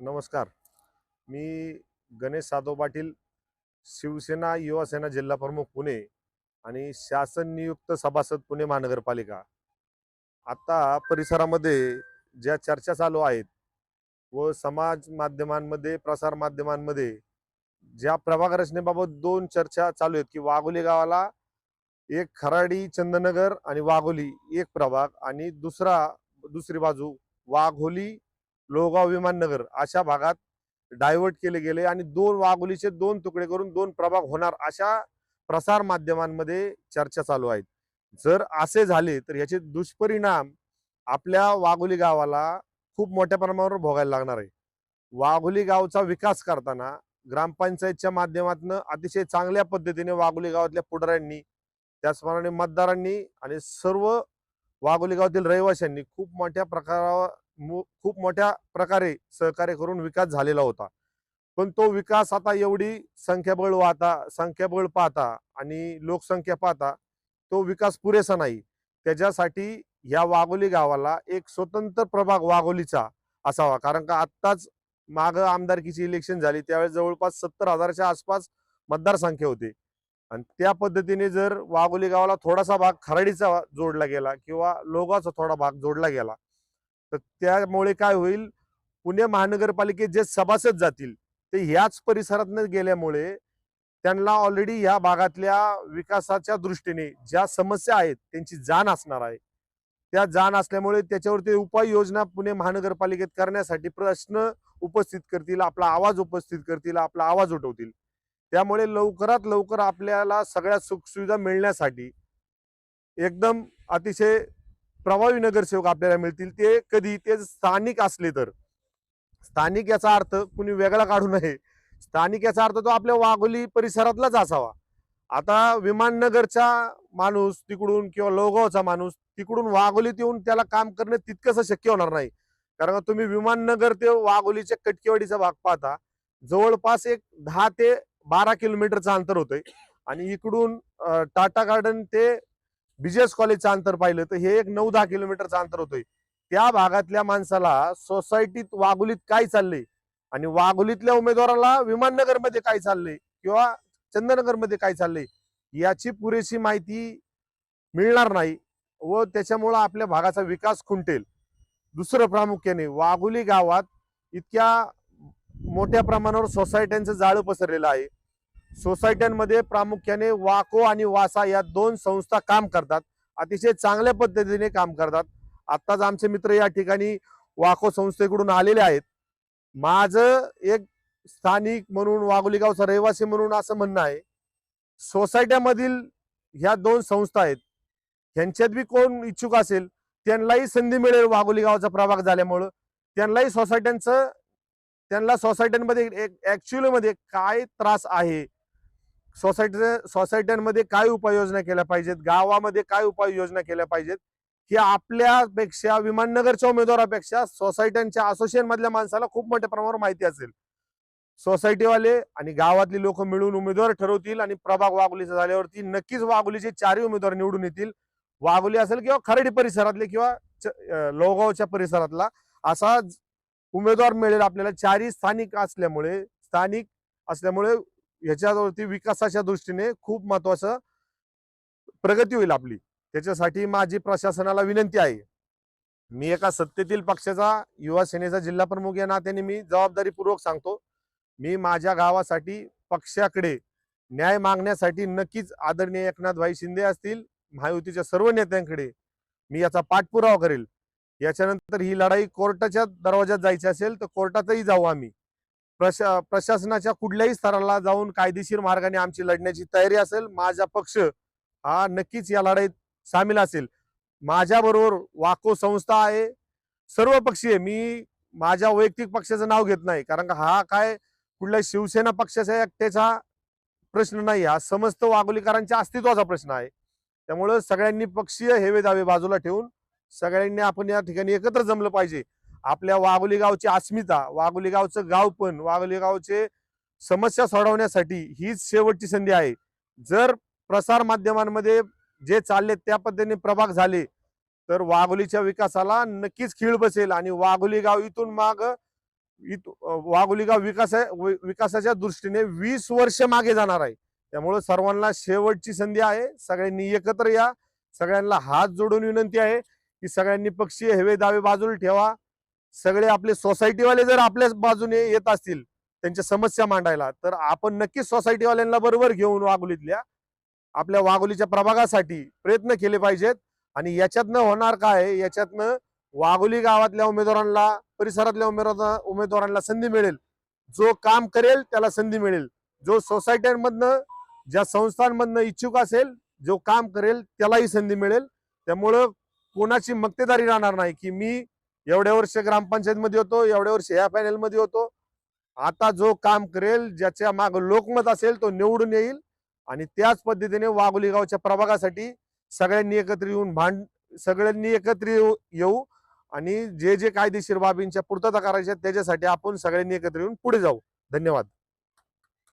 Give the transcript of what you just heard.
नमस्कार. मी गणेश साधव पाटील शिवसेना युवासेना जिल्हा प्रमुख पुणे आणि शासन नियुक्त सभासद पुणे महानगरपालिका. आता परिसरामध्ये ज्या चर्चा चालू आहेत व समाज माध्यमांमध्ये प्रसार माध्यमांमध्ये ज्या प्रभाग रचनेबाबत दोन चर्चा चालू आहेत की वाघोली गावाला एक खराडी चंदनगर आणि वाघोली एक प्रभाग आणि दुसरा दुसरी बाजू वाघोली लोहगाव विमाननगर अशा भागात डायव्हर्ट केले गेले आणि दोन वाघोलीचे दोन तुकडे करून दोन प्रभाग होणार अशा प्रसार माध्यमांमध्ये चर्चा चालू आहेत. जर असे झाले तर याचे दुष्परिणाम आपल्या वाघोली गावाला खूप मोठ्या प्रमाणावर भोगायला लागणार आहे. वाघोली गावचा विकास करताना ग्रामपंचायतच्या माध्यमातून अतिशय चांगल्या पद्धतीने वाघोली गावातल्या पुढाऱ्यांनी त्याचप्रमाणे मतदारांनी आणि सर्व वाघोली गावातील रहिवाशांनी खूप मोठ्या प्रकारावर खूप मोठ्या प्रकारे सहकार्य करून विकास झालेला होता. पण तो विकास आता एवढी संख्याबळ वाहता संख्याबळ पाहता आणि लोकसंख्या पाहता तो विकास पुरेसा नाही. त्याच्यासाठी या वाघोली गावाला एक स्वतंत्र प्रभाग वाघोलीचा असावा. कारण का आत्ताच माग आमदारकीची इलेक्शन झाली त्यावेळेस जवळपास सत्तर हजाराच्या आसपास मतदारसंख्या होते. आणि त्या पद्धतीने जर वाघोली गावाला थोडासा भाग खराडीचा जोडला गेला किंवा लोगाचा थोडा भाग जोडला गेला तर त्यामुळे काय होईल? पुणे महानगरपालिकेत जे सभासद जातील ते ह्याच परिसरात गेल्यामुळे त्यांना ऑलरेडी ह्या भागातल्या विकासाच्या दृष्टीने ज्या समस्या आहेत त्यांची जाण असणार आहे. त्या जाण असल्यामुळे त्याच्यावरती उपाययोजना पुणे महानगरपालिकेत करण्यासाठी प्रश्न उपस्थित करतील आपला आवाज उपस्थित करतील आपला आवाज उठवतील. त्यामुळे लवकरात लवकर आपल्याला सगळ्या सुखसुविधा मिळण्यासाठी एकदम अतिशय प्रभावी नगरसेवक आपल्याला मिळतील. ते कधी ते स्थानिक असले तर. स्थानिक याचा अर्थ कुणी वेगळा काढू नये. स्थानिक याचा अर्थ तो आपल्या वाघोली परिसरातलाच असावा. आता विमाननगरचा माणूस तिकडून किंवा लोगावचा माणूस तिकडून वाघोलीत येऊन त्याला काम करणे तितकंसं शक्य होणार नाही. कारण तुम्ही विमाननगर ते वाघोलीच्या कटकेवाडीचा भाग पाहता. जवळपास एक दहा ते बारा किलोमीटरचं अंतर होतंय. आणि इकडून टाटा गार्डन ते बिजेस कॉलेजचं अंतर पाहिलं तर हे एक नऊ दहा किलोमीटरचं अंतर होतंय. त्या भागातल्या माणसाला सोसायटीत वाघोलीत काय चाललंय? आणि वाघोलीतल्या उमेदवाराला विमाननगरमध्ये काय चाललंय? किंवा चंदनगरमध्ये काय चाललंय? याची पुरेशी माहिती मिळणार नाही व त्याच्यामुळं आपल्या भागाचा विकास खुंटेल. दुसरं प्रामुख्याने वाघोली गावात इतक्या मोठ्या प्रमाणावर सोसायट्यांचं जाळं पसरलेलं आहे. सोसायट्यांमध्ये प्रामुख्याने वाको आणि वासा या दोन संस्था काम करतात. अतिशय चांगल्या पद्धतीने काम करतात. आत्ताच आमचे मित्र या ठिकाणी वाको संस्थेकडून आलेले आहेत. माझं एक स्थानिक म्हणून वाघोलीगावचा रहिवासी म्हणून असं म्हणणं आहे सोसायट्यामधील ह्या दोन संस्था आहेत. ह्यांच्यात बी कोण इच्छुक असेल त्यांनाही संधी मिळेल वाघोली गावाचा प्रभाग झाल्यामुळं. त्यांनाही सोसायट्यांचं त्यांना सोसायट्यांमध्ये ऍक्च्युअली मध्ये काय त्रास आहे सोसायटी सोसायट्यांमध्ये काय उपाययोजना केल्या पाहिजेत? गावामध्ये काय उपाययोजना केल्या पाहिजेत? हे आपल्यापेक्षा विमाननगरच्या उमेदवारापेक्षा सोसायट्यांच्या असोसिएशन मधल्या माणसाला खूप मोठ्या प्रमाणावर माहिती असेल. सोसायटीवाले आणि गावातली लोक मिळून उमेदवार ठरवतील आणि प्रभाग वाघोलीचा झाल्यावरती नक्कीच वाघोलीचे चारही उमेदवार निवडून येतील. वाघोली असेल किंवा खरडी परिसरातले किंवा लोगावच्या परिसरातला असा उमेदवार मिळेल आपल्याला. चारही स्थानिक असल्यामुळे स्थानिक असल्यामुळे ह्याच्यावरती विकासाच्या दृष्टीने खूप महत्वाचं प्रगती होईल आपली. त्याच्यासाठी माझी प्रशासनाला विनंती आहे. मी एका सत्तेतील पक्षाचा युवा सेनेचा जिल्हा प्रमुख या नात्याने मी जबाबदारीपूर्वक सांगतो. मी माझ्या गावासाठी पक्षाकडे न्याय मागण्यासाठी नक्कीच आदरणीय एकनाथ भाई शिंदे असतील महायुतीच्या सर्व नेत्यांकडे मी याचा पाठपुरावा करेल. याच्यानंतर ही लढाई कोर्टाच्या दरवाज्यात जायची असेल तर कोर्टातही जाऊ आम्ही. प्रशा प्रशासनाच्या कुठल्याही स्तराला जाऊन कायदेशीर मार्गाने आमची लढण्याची तयारी असेल माझा पक्ष हा नक्कीच या लढाईत सामील असेल. माझ्याबरोबर वाको संस्था आहे. सर्व पक्षीय मी माझ्या वैयक्तिक पक्षाचं नाव घेत नाही कारण का हा काय कुठल्या शिवसेना पक्षाचा एकट्याचा प्रश्न नाही हा समस्त वाघोलीकरांच्या अस्तित्वाचा प्रश्न आहे. त्यामुळं सगळ्यांनी पक्षीय हेवे दावे बाजूला ठेवून सगळ्यांनी आपण या ठिकाणी एकत्र जमलं पाहिजे. आपल्या वाघोली गावची अस्मिता वाघोली गावचं गावपण वाघोली गावचे समस्या सोडवण्यासाठी हीच शेवटची संधी आहे. जर प्रसार माध्यमांमध्ये जे चालले त्या पद्धतीने प्रभाग झाले तर वाघोलीच्या विकासाला नक्कीच खीळ बसेल आणि वाघोली गाव इथून माग इत- वाघोली गाव विकास विकासाच्या दृष्टीने वीस वर्ष मागे जाणार आहे. त्यामुळे सर्वांना शेवटची संधी आहे. सगळ्यांनी एकत्र या. सगळ्यांना हात जोडून विनंती आहे की सगळ्यांनी पक्षीय हवे दावे बाजूला ठेवा. सगळे आपले सोसायटीवाले जर आपल्याच बाजूने येत असतील त्यांच्या समस्या मांडायला तर आपण नक्कीच सोसायटीवाल्यांना बरोबर घेऊन वाघोलीतल्या आपल्या वाघोलीच्या प्रभागासाठी प्रयत्न केले पाहिजेत. आणि याच्यातनं होणार काय? याच्यातनं वाघोली गावातल्या उमेदवारांना परिसरातल्या उमेदवारांना उमेदवारांना संधी मिळेल. जो काम करेल त्याला संधी मिळेल. जो सोसायट्यांमधनं ज्या संस्थांमधनं इच्छुक असेल जो काम करेल त्यालाही संधी मिळेल. त्यामुळं कोणाची मक्तेदारी राहणार नाही की मी एवढ्या वर्ष ग्रामपंचायतमध्ये होतो एवढ्या वर्ष या पॅनलमध्ये होतो. आता जो काम करेल ज्याच्या माग लोकमत असेल तो निवडून येईल आणि त्याच पद्धतीने वाघोली गावच्या प्रभागासाठी सगळ्यांनी एकत्र येऊन भांड सगळ्यांनी एकत्र येऊ येऊ आणि जे जे कायदेशीर बाबींच्या पूर्तता करायच्या त्याच्यासाठी आपण सगळ्यांनी एकत्र येऊन पुढे जाऊ. धन्यवाद.